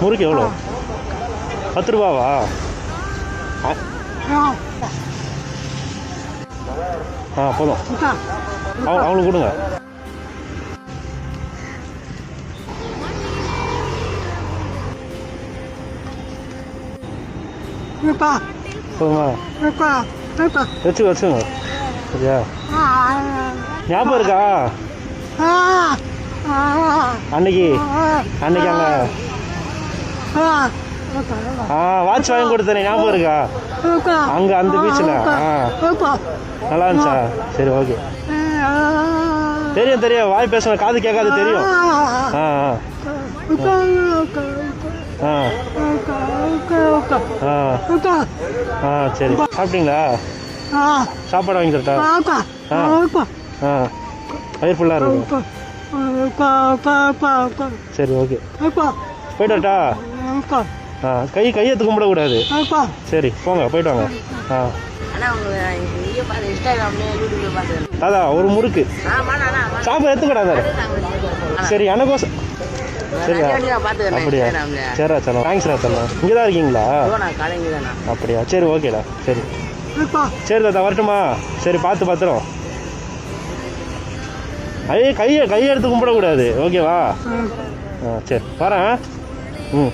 முறுக்கு எவ்வளோ பத்து ரூபாவா? ஆ- போதும். அவங்க அவங்களுக்கு கொடுங்க. போதுமா? வச்சு வச்சுங்க சரியா? ஞாபகம் இருக்கா? அன்னைக்கு? அன்னைக்கு அங்கே வாட்ச் வாங்கி கொடுத்தேனே ஞாபகம் இருக்கா? அங்கே அந்த பீச்சில் ஆ. நல்லா இருந்துச்சா? சரி ஓகே தெரியும் தெரியும். வாய் பேசுன காது கேட்காது தெரியும். ஆ ஆ ஆ. ஆ ஆ. சரி. சாப்பிட்டீங்களா? சாப்பாடு வாங்கி தரட்டா? ஆ வயிறு ஃபுல்லாக இருக்கு. சரி ஓகே. போயிட்டு வரட்டா? ஆ கை கையெழுத்து கும்பிடக்கூடாது. சரி போங்க போயிட்டு வாங்க. ஆ. தாதா ஒரு முறுக்கு. சாப்பாடு எடுத்துக்கூடாது சரி எனக்கோசம் சரியா? பார்த்துக்கிறேன் அப்படியா? சரிடா சரணா தேங்க்ஸ்டா சரணா இங்கே தான் இருக்கீங்களா அப்படியா? சரி ஓகேடா. சரி. சரி தாத்தா வரட்டுமா? சரி பார்த்து பத்திரம். ஐயே கையை கையை எடுத்து கும்பிடக்கூடாது. ஓகேவா? ஆ சரி. வரேன். ம்.